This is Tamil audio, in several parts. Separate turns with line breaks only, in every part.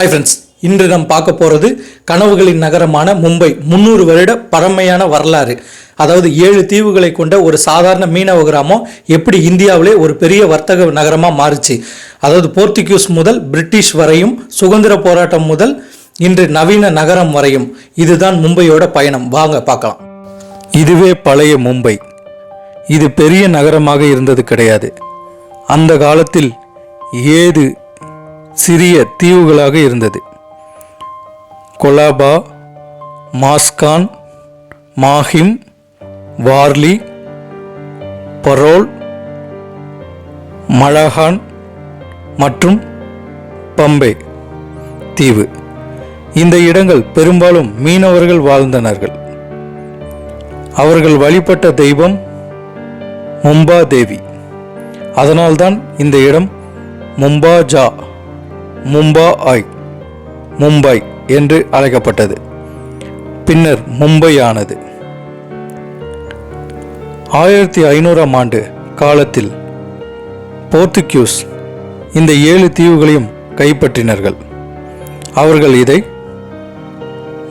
ஹாய் ஃப்ரெண்ட்ஸ் இன்று நாம் பார்க்க போகிறது கனவுகளின் நகரமான மும்பை. முந்நூறு வருட பழமையான வரலாறு. அதாவது ஏழு தீவுகளை கொண்ட ஒரு சாதாரண மீனவ கிராமம் எப்படி இந்தியாவிலே ஒரு பெரிய வர்த்தக நகரமாக மாறுச்சு. அதாவது போர்த்துகீஸ் முதல் பிரிட்டிஷ் வரையும் சுதந்திர போராட்டம் முதல் இன்று நவீன நகரம் வரையும். இதுதான் மும்பையோட பயணம். வாங்க பார்க்கலாம். இதுவே பழைய மும்பை. இது பெரிய நகரமாக இருந்தது கிடையாது. அந்த காலத்தில் ஏது சிறிய தீவுகளாக இருந்தது. கொலாபா மாஸ்கான் மாஹிம் வார்லி பரோல் மலகான் மற்றும் பம்பே தீவு. இந்த இடங்கள் பெரும்பாலும் மீனவர்கள் வாழ்ந்தனர்கள். அவர்கள் வழிபட்ட தெய்வம் மும்பா தேவி. அதனால்தான் இந்த இடம் மும்பாஜா மும்பா ஆய் மும்பை என்று அழைக்கப்பட்டது. பின்னர் மும்பை ஆனது ஆயிரத்தி ஐநூறாம் ஆண்டு காலத்தில் போர்த்துகியூஸ் இந்த ஏழு தீவுகளையும் கைப்பற்றினார்கள். அவர்கள் இதை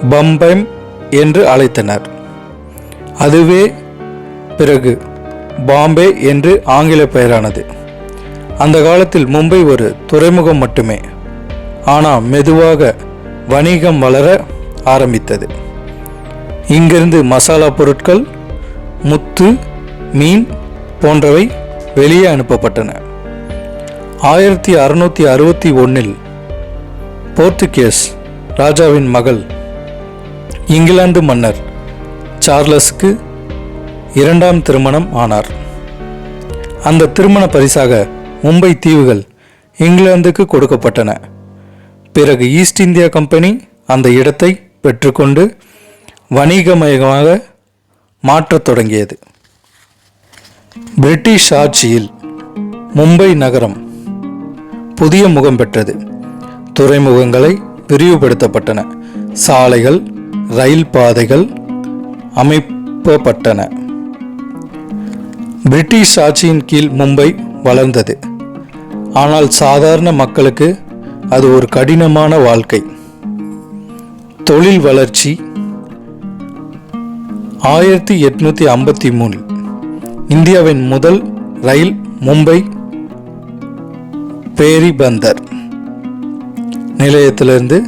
பம்பைம் என்று அழைத்தனர். அதுவே பிறகு பாம்பே என்று ஆங்கில பெயரானது. அந்த காலத்தில் மும்பை ஒரு துறைமுகம் மட்டுமே. ஆனால் மெதுவாக வணிகம் வளர ஆரம்பித்தது. இங்கிருந்து மசாலா பொருட்கள் முத்து மீன் போன்றவை வெளியே அனுப்பப்பட்டன. ஆயிரத்தி அறுநூற்றி அறுபத்தி ஒன்றில் போர்த்துகேஸ் ராஜாவின் மகள் இங்கிலாந்து மன்னர் சார்லஸுக்கு இரண்டாம் திருமணம் ஆனார். அந்த திருமண பரிசாக மும்பை தீவுகள் இங்கிலாந்துக்கு கொடுக்கப்பட்டன. பிறகு ஈஸ்ட் இந்தியா கம்பெனி அந்த இடத்தை பெற்றுக்கொண்டு வணிகமயமாக மாற்றத் தொடங்கியது. பிரிட்டிஷ் ஆட்சியில் மும்பை நகரம் புதிய முகம் பெற்றது. துறைமுகங்களை விரிவுபடுத்தப்பட்டன. சாலைகள் ரயில் பாதைகள் அமைப்பப்பட்டன. பிரிட்டிஷ் ஆட்சியின் கீழ் மும்பை வளர்ந்தது. ஆனால் சாதாரண மக்களுக்கு அது ஒரு கடினமான வாழ்க்கை. தொழில் வளர்ச்சி. ஆயிரத்தி எட்நூத்தி ஐம்பத்தி மூணில் இந்தியாவின் முதல் ரயில் மும்பை பேரிபந்தர் நிலையத்திலிருந்து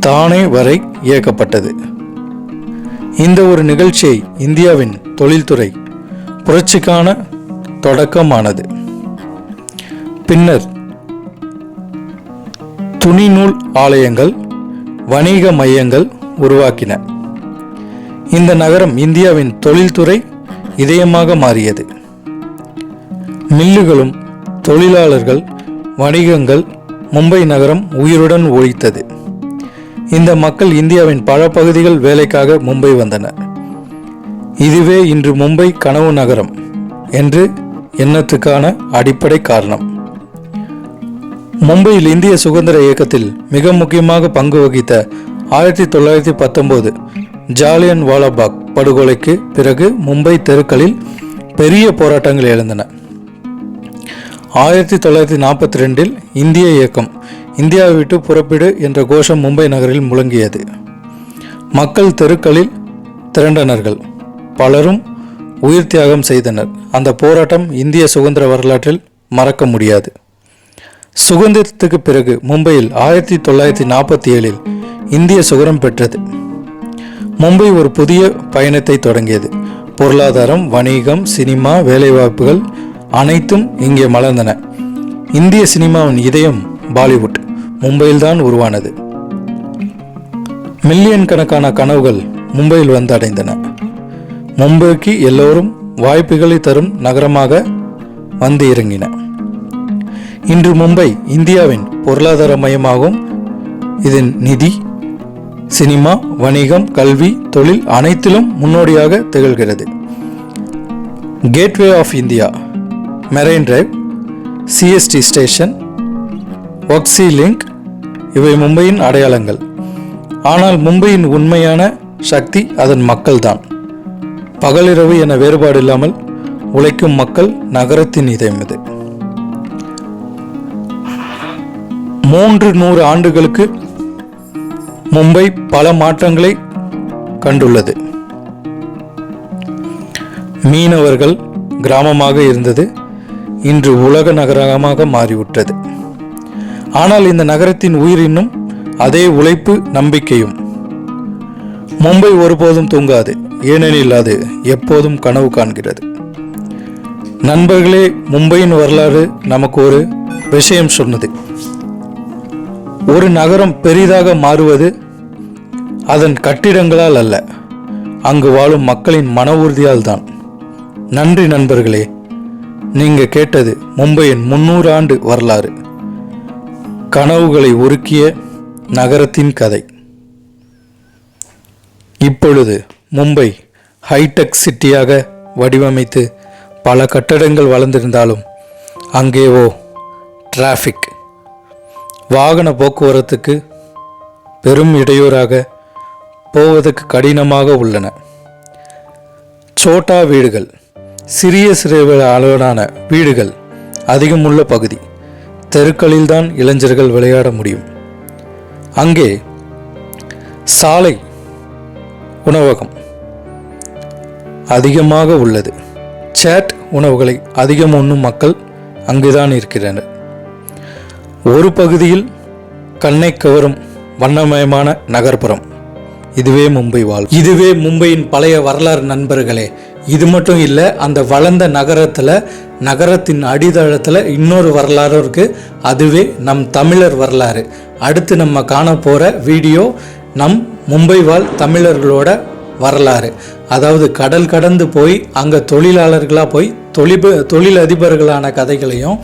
தானே வரை இயக்கப்பட்டது. இந்த ஒரு நிகழ்ச்சியை இந்தியாவின் தொழில்துறை புரட்சிக்கான தொடக்கமானது. பின்னர் துணிநூல் ஆலயங்கள் வணிக மையங்கள் உருவாக்கின. இந்த நகரம் இந்தியாவின் தொழில்துறை இதயமாக மாறியது. மில்லுகளும் தொழிலாளர்கள் வணிகங்கள் மும்பை நகரம் உயிருடன் ஒழித்தது. இந்த மக்கள் இந்தியாவின் பல பகுதிகள் வேலைக்காக மும்பை வந்தனர் இதுவே இன்று மும்பை கனவு நகரம் என்று எண்ணத்துக்கான அடிப்படை காரணம். மும்பையில் இந்திய சுதந்திர இயக்கத்தில் மிக முக்கியமாக பங்கு வகித்த ஆயிரத்தி தொள்ளாயிரத்தி பத்தொன்பது ஜாலியன் வாலாபாக் படுகொலைக்கு பிறகு மும்பை தெருக்களில் பெரிய போராட்டங்கள் எழுந்தன. ஆயிரத்தி தொள்ளாயிரத்தி நாற்பத்தி ரெண்டில் இந்திய இயக்கம் இந்தியாவை விட்டு புறப்பிடு என்ற கோஷம் மும்பை நகரில் முழங்கியது. மக்கள் தெருக்களில் திரண்டனர்கள் பலரும் உயிர் தியாகம் செய்தனர். அந்த போராட்டம் இந்திய சுதந்திர வரலாற்றில் மறக்க முடியாது. சுதந்திரத்துக்கு பிறகு மும்பையில் ஆயிரத்தி தொள்ளாயிரத்தி நாற்பத்தி ஏழில் இந்திய சுகரம் பெற்றது. மும்பை ஒரு புதிய பயணத்தை தொடங்கியது. பொருளாதாரம் வணிகம் சினிமா வேலைவாய்ப்புகள் அனைத்தும் இங்கே மலர்ந்தன. இந்திய சினிமாவின் இதயம் பாலிவுட் மும்பையில்தான் உருவானது. மில்லியன் கணக்கான கனவுகள் மும்பையில் வந்து அடைந்தன. மும்பைக்கு எல்லோரும் வாய்ப்புகளை தரும் நகரமாக வந்து இறங்கின. இன்று மும்பை இந்தியாவின் பொருளாதார மையமாகும் இதன் நிதி சினிமா வணிகம் கல்வி தொழில் அனைத்திலும் முன்னோடியாக திகழ்கிறது. Gateway of India marine drive CST station ஒக்ஸி link இவை மும்பையின் அடையாளங்கள். ஆனால் மும்பையின் உண்மையான சக்தி அதன் மக்கள்தான். பகலிரவு என வேறுபாடு இல்லாமல் உழைக்கும் மக்கள் நகரத்தின் இதயம் இது. மூன்று நூறு ஆண்டுகளுக்கு மும்பை பல மாற்றங்களை கண்டுள்ளது. மீனவர்கள் கிராமமாக இருந்தது. இன்று உலக நகரமாக மாறிவிட்டது. ஆனால் இந்த நகரத்தின் உயிர் இன்னும் அதே உழைப்பு நம்பிக்கையும். மும்பை ஒருபோதும் தூங்காது ஏனெனில் அது எப்போதும் கனவு காண்கிறது. நண்பர்களே மும்பையின் வரலாறு நமக்கு ஒரு விஷயம் சொன்னது. ஒரு நகரம் பெரிதாக மாறுவது அதன் கட்டிடங்களால் அல்ல. அங்கு வாழும் மக்களின் மன உறுதியால் தான். நன்றி நண்பர்களே நீங்கள் கேட்டது மும்பையின் முன்னூறு ஆண்டு வரலாறு. கனவுகளை உருக்கிய நகரத்தின் கதை. இப்பொழுது மும்பை ஹைடெக் சிட்டியாக வடிவமைத்து பல கட்டடங்கள் வளர்ந்திருந்தாலும் அங்கேவோ டிராஃபிக். வாகன போக்குவரத்துக்கு பெரும் இடையூறாக போவதற்கு கடினமாக உள்ளன. சோட்டா வீடுகள் சிறிய சிறிய அளவிலான வீடுகள் அதிகமுள்ள பகுதி. தெருக்களில்தான் இளைஞர்கள் விளையாட முடியும். அங்கே சாலை உணவகம் அதிகமாக உள்ளது. சேட் உணவுகளை அதிகம் உண்ணும் மக்கள் அங்குதான் இருக்கிறனர். ஒரு பகுதியில் கண்ணை கவரும் வண்ணமயமான நகர்ப்புறம். இதுவே மும்பை வாழ். இதுவே மும்பையின் பழைய வரலாறு நண்பர்களே. இது மட்டும் இல்லை அந்த வளர்ந்த நகரத்தில் நகரத்தின் அடித்தளத்தில் இன்னொரு வரலாறு இருக்குது அதுவே நம் தமிழர் வரலாறு. அடுத்து நம்ம காண போகிற வீடியோ நம் மும்பை வாழ் தமிழர்களோட வரலாறு. அதாவது கடல் கடந்து போய் அங்கே தொழிலாளர்களாக போய் தொழில் தொழில் அதிபர்களான கதைகளையும்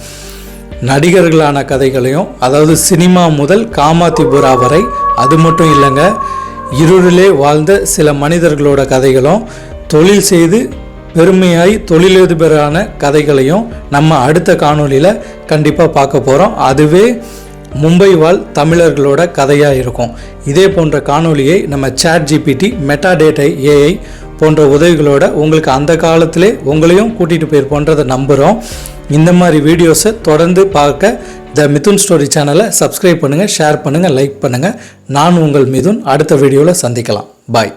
நடிகர்களான கதைகளையும் அதாவது சினிமா முதல் காமாத்திபுரா வரை அது மட்டும் இல்லைங்க இருளிலே வாழ்ந்த சில மனிதர்களோட கதைகளும் தொழில் செய்து பெருமையாய் தொழிலதிபரான கதைகளையும் நம்ம அடுத்த காணொளியில் கண்டிப்பாக பார்க்க போகிறோம் அதுவே மும்பை வாழ் தமிழர்களோட கதையாக இருக்கும். இதே போன்ற காணொலியை நம்ம சேட் ஜிபிடி மெட்டா டேட்டை ஏஐ போன்ற உதவிகளோட உங்களுக்கு அந்த காலத்திலே உங்களையும் கூட்டிகிட்டு போயிருப்போன்றதை நம்புகிறோம் இந்த மாதிரி வீடியோஸை தொடர்ந்து பார்க்க த மிதுன் ஸ்டோரி சேனலை சப்ஸ்கிரைப் பண்ணுங்கள் ஷேர் பண்ணுங்கள் லைக் பண்ணுங்கள் நான் உங்கள் மிதுன். அடுத்த வீடியோவில் சந்திக்கலாம். பாய்